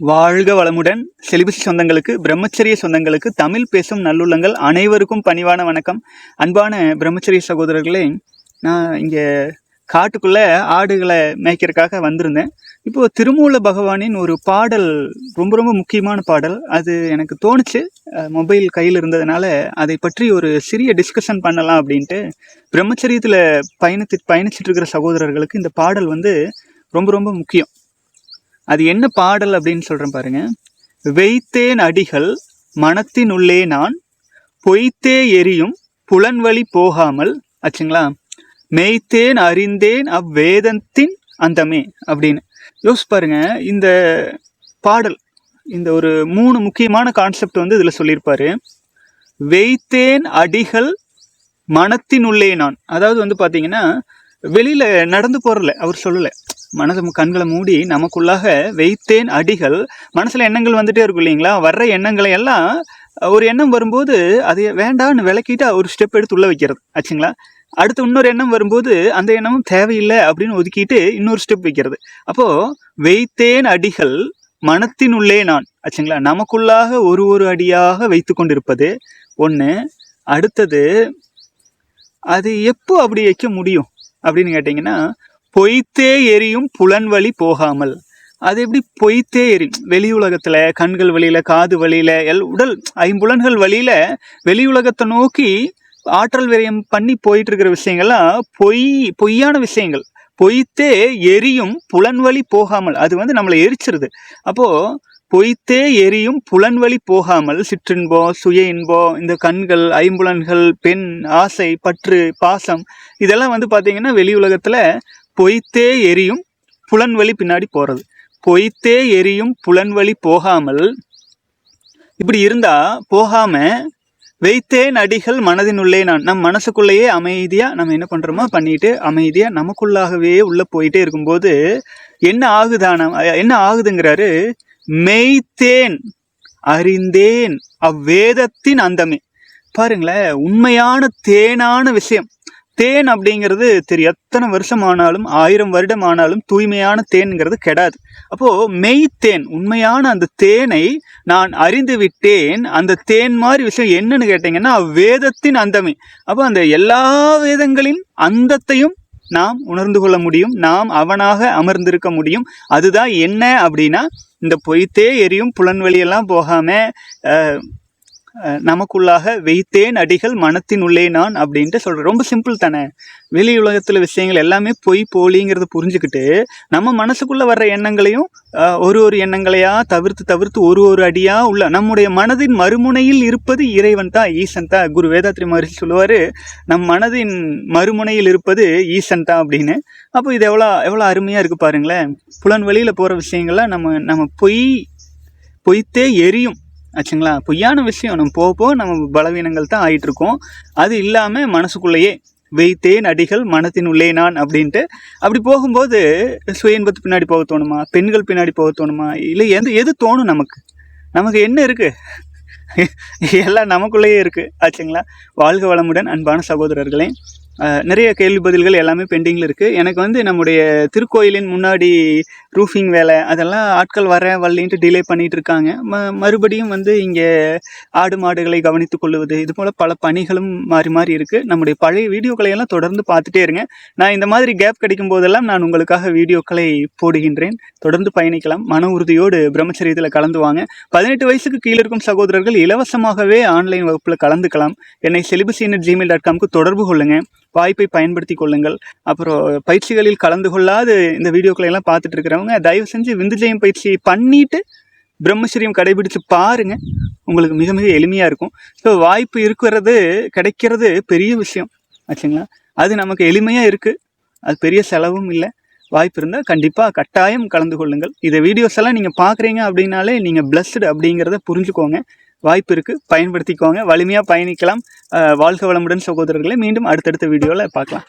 வாழ்க வளமுடன். செலிபசி சொந்தங்களுக்கு பிரம்மச்சரிய சொந்தங்களுக்கு தமிழ் பேசும் நல்லுள்ளங்கள் அனைவருக்கும் பணிவான வணக்கம். அன்பான பிரம்மச்சரிய சகோதரர்களே நான் இங்கே காட்டுக்குள்ளே ஆடுகளை மேய்க்கிறதுக்காக வந்திருந்தேன். இப்போது திருமூல பகவானின் ஒரு பாடல் ரொம்ப ரொம்ப முக்கியமான பாடல். அது எனக்கு தோணுச்சு. மொபைல் கையில் இருந்ததுனால அதை பற்றி ஒரு சிறிய டிஸ்கஷன் பண்ணலாம் அப்படின்ட்டு பிரம்மச்சரியத்தில் பயணத்து பயணிச்சுட்டு இருக்கிற சகோதரர்களுக்கு இந்த பாடல் வந்து ரொம்ப ரொம்ப முக்கியம். அது என்ன பாடல் அப்படின்னு சொல்கிறேன் பாருங்க. வைத்தேன் அடிகள் மனத்தினுள்ளே நான் பொய்த்தே எரியும் புலன்வழி போகாமல் ஆச்சுங்களா? மெய்த்தேன் அறிந்தேன் அவ்வேதத்தின் அந்தமே அப்படின்னு. யோசிச்சு பாருங்க இந்த பாடல் இந்த ஒரு மூணு முக்கியமான கான்செப்ட் வந்து இதில் சொல்லியிருப்பாரு. வெய்த்தேன் அடிகள் மனத்தினுள்ளே நான். அதாவது வந்து பார்த்தீங்கன்னா வெளியில் நடந்து போகிறல அவர் சொல்லலை. மனதை கண்களை மூடி நமக்குள்ளாக வைத்தேன் அடிகள். மனசில் எண்ணங்கள் வந்துட்டே இருக்கும் இல்லைங்களா? வர்ற எண்ணங்களை எல்லாம் ஒரு எண்ணம் வரும்போது அதை வேண்டான்னு விளக்கிட்டு ஒரு ஸ்டெப் எடுத்து உள்ளே வைக்கிறது. ஆச்சுங்களா? அடுத்து இன்னொரு எண்ணம் வரும்போது அந்த எண்ணமும் தேவையில்லை அப்படின்னு ஒதுக்கிட்டு இன்னொரு ஸ்டெப் வைக்கிறது. அப்போது வைத்தேன் அடிகள் மனத்தினுள்ளே நான். ஆச்சுங்களா? நமக்குள்ளாக ஒரு ஒரு அடியாக வைத்து கொண்டிருப்பது. ஒன்று அடுத்தது அது எப்போ அப்படி வைக்க முடியும் அப்படின்னு கேட்டிங்கன்னா பொய்த்தே எரியும் புலன்வழி போகாமல். அது எப்படி பொய்த்தே எரியும் வெளி உலகத்தில் கண்கள் வழியில் காது வழியில் எல் உடல் ஐம்புலன்கள் வழியில் வெளி உலகத்தை நோக்கி ஆற்றல் விரயம் பண்ணி போயிட்டு இருக்கிற விஷயங்கள்லாம் பொய் பொய்யான விஷயங்கள். பொய்த்தே எரியும் புலன்வழி போகாமல். அது வந்து நம்மளை எரிச்சிருது. அப்போது பொய்த்தே எரியும் புலன்வழி போகாமல் சிற்றின்பம் சுய இன்பம் இந்த கண்கள் ஐம்புலன்கள் பெண் ஆசை பற்று பாசம் இதெல்லாம் வந்து பார்த்திங்கன்னா வெளி உலகத்தில் பொய்த்தே எரியும் புலன்வழி பின்னாடி போகிறது பொய்த்தே எரியும் புலன்வழி போகாமல் இப்படி இருந்தால் போகாமல் வைத்தேன் அடிகள் மனதினுள்ளே நான் நம் மனசுக்குள்ளேயே அமைதியாக நம்ம என்ன பண்ணுறோமோ பண்ணிட்டு அமைதியாக நமக்குள்ளாகவே உள்ளே போயிட்டே இருக்கும்போது என்ன ஆகுதான என்ன ஆகுதுங்கிறாரு? மெய்த்தேன் அறிந்தேன் அவ்வேதத்தின் அந்தமே. பாருங்களேன் உண்மையான தேனான விஷயம். தேன் அப்படிங்கிறது தெரியும் எத்தனை வருஷம் ஆனாலும் ஆயிரம் வருடம் ஆனாலும் தூய்மையான தேன்ங்கிறது கெடாது. அப்போது மெய் தேன் உண்மையான அந்த தேனை நான் அறிந்து விட்டேன் அந்த தேன் மாதிரி விஷயம் என்னன்னு கேட்டிங்கன்னா வேதத்தின் அந்தமே. அப்போ அந்த எல்லா வேதங்களின் அந்தத்தையும் நாம் உணர்ந்து கொள்ள முடியும் நாம் அவனாக அமர்ந்திருக்க முடியும். அதுதான் என்ன அப்படின்னா இந்த பொய்த்தே எரியும் புலன்வெளியெல்லாம் போகாமல் நமக்குள்ளாக வைத்தேன் அடிகள் மனத்தின் உள்ளே நான் அப்படின்ட்டு சொல்கிறேன் ரொம்ப சிம்பிள் தானே. வெளி உலகத்தில் விஷயங்கள் எல்லாமே பொய் போலிங்கிறத புரிஞ்சுக்கிட்டு நம்ம மனசுக்குள்ளே வர்ற எண்ணங்களையும் ஒரு ஒரு எண்ணங்களையாக தவிர்த்து தவிர்த்து ஒரு ஒரு அடியாக உள்ள நம்முடைய மனதின் மறுமுனையில் இருப்பது இறைவன் தான் ஈசன் தான். குரு வேதாத்ரி மகரிஷி சொல்லுவார் நம் மனதின் மறுமுனையில் இருப்பது ஈசன் தான் அப்படின்னு. அப்போ இது எவ்வளோ எவ்வளோ அருமையாக இருக்குது பாருங்களேன். புலன் வெளியில் போகிற விஷயங்கள்லாம் நம்ம நம்ம பொய் பொய்த்தே எரியும். ஆச்சுங்களா? பொய்யான விஷயம். நம்ம போக போக நம்ம பலவீனங்கள் தான் ஆகிட்டுருக்கோம் அது இல்லாமல் மனசுக்குள்ளேயே வைத்தேன் அடிகள் மனத்தின் உள்ளே நான் அப்படின்ட்டு அப்படி போகும்போது சுய இன்பத்து பின்னாடி போக தோணுமா? பெண்கள் பின்னாடி போக தோணுமா? இல்லை எந்த எது தோணும் நமக்கு? நமக்கு என்ன இருக்குது எல்லாம் நமக்குள்ளேயே இருக்குது ஆச்சுங்களா? வாழ்க வளமுடன் அன்பான சகோதரர்களே. நிறைய கேள்வி பதில்கள் எல்லாமே பெண்டிங்கில் இருக்குது எனக்கு வந்து நம்முடைய திருக்கோயிலின் முன்னாடி ரூஃபிங் வேலை அதெல்லாம் ஆட்கள் வர வரலின்ட்டு டிலே பண்ணிகிட்டு இருக்காங்க. ம மறுபடியும் வந்து இங்கே ஆடு மாடுகளை கவனித்துக் கொள்வது இது போல் பல பணிகளும் மாறி மாறி இருக்குது நம்முடைய பழைய வீடியோக்களை எல்லாம் தொடர்ந்து பார்த்துட்டே இருங்க. நான் இந்த மாதிரி கேப் கிடைக்கும் போதெல்லாம் நான் உங்களுக்காக வீடியோக்களை போடுகின்றேன். தொடர்ந்து பயணிக்கலாம். மன உறுதியோடு பிரம்மச்சரியத்தில் கலந்து வாங்க. பதினெட்டு வயசுக்கு கீழே இருக்கும் சகோதரர்கள் இலவசமாகவே ஆன்லைன் வகுப்பில் கலந்துக்கலாம். என்னை செலிபஸின் ஜிமெயில் டாட் காம்க்கு தொடர்பு கொள்ளுங்கள் வாய்ப்பை பயன்படுத்தி கொள்ளுங்கள். அப்புறம் பயிற்சிகளில் கலந்து கொள்ளாது இந்த வீடியோக்களை எல்லாம் பார்த்துட்டு இருக்கிறவங்க தயவு செஞ்சு விந்துஜயம் பயிற்சியை பண்ணிட்டு பிரம்மச்சரியம் கடைபிடித்து பாருங்க. உங்களுக்கு மிக மிக எளிமையாக இருக்கும். ஸோ வாய்ப்பு இருக்கிறது கிடைக்கிறது பெரிய விஷயம். ஆச்சுங்களா? அது நமக்கு எளிமையாக இருக்குது அது பெரிய செலவும் இல்லை. வாய்ப்பு இருந்தால் கண்டிப்பாக கட்டாயம் கலந்து கொள்ளுங்கள். இந்த வீடியோஸ் எல்லாம் நீங்கள் பார்க்குறீங்க அப்படின்னாலே நீங்கள் பிளஸ்டு அப்படிங்கிறத புரிஞ்சுக்கோங்க. வாய்ப்பு இருக்குது பயன்படுத்திக்கோங்க. வலிமையாக பயணிக்கலாம். வாழ்க வளமுடன் சகோதரர்களை. மீண்டும் அடுத்தடுத்த வீடியோவில் பார்க்கலாம்.